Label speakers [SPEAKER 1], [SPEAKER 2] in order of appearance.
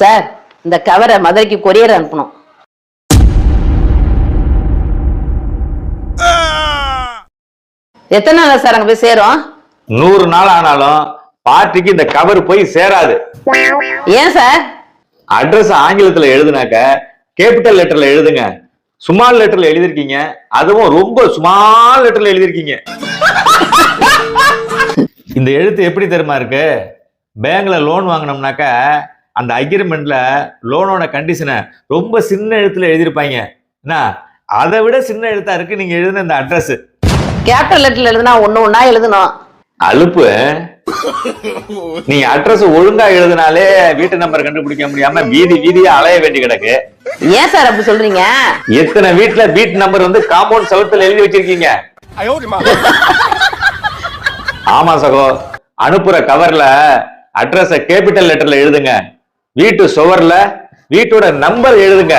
[SPEAKER 1] Sir இந்த கவரை மதுரைக்கு கொரியர் அனுப்பணும். எத்தனை நாள் சார் அங்க போய் சேரும்?
[SPEAKER 2] நூறு நாள் ஆனாலும் பார்ட்டிக்கு இந்த கவர் போய் சேராது.
[SPEAKER 1] ஏன் சார்?
[SPEAKER 2] அட்ரஸ் ஆங்கிலத்துல எழுதுனாக்க கேபிட்டல் லெட்டர்ல எழுதுங்க. ஸ்மால் லெட்டர்ல எழுதிருக்கீங்க. அதுவும் ரொம்ப ஸ்மால் லெட்டர்ல எழுதிருக்கீங்க. இந்த எழுத்து எப்படி தெரியுமா இருக்கு? பேங்க்ல லோன் வாங்கினோம்னாக்க அந்த அக்ரிமெண்ட்ல லோனோட கண்டிஷனை ரொம்ப சின்ன எழுத்துல எழுதியிருப்பாங்க என்ன? அதை விட சின்ன எழுத்தா இருக்கு நீங்க எழுதின இந்த அட்ரஸ்
[SPEAKER 1] கேபிட்டல் லெட்டர்ல எழுதுனா ஒண்ணு ஒண்ணா எழுதணும்
[SPEAKER 2] அலுப்பு. நீங்க அட்ரஸ் ஒழுங்கா எழுதினாலே வீட்டு நம்பர் கண்டுபிடிக்க முடியாம வீதி வீதியா அலைய வேண்டி கிடக்கு.
[SPEAKER 1] ஏன் சார் அப்படி சொல்றீங்க?
[SPEAKER 2] எத்தனை வீட்ல வீட் நம்பர் வந்து காம்பவுண்ட் செவத்துல எழுதி வச்சிருக்கீங்க? ஆமா சகோ. அனுப்புற கவர்ல அட்ரஸ கேபிட்டல் லெட்டர்ல எழுதுங்க. வீட்டு சுவர்ல வீட்டோட நம்பர் எழுதுங்க.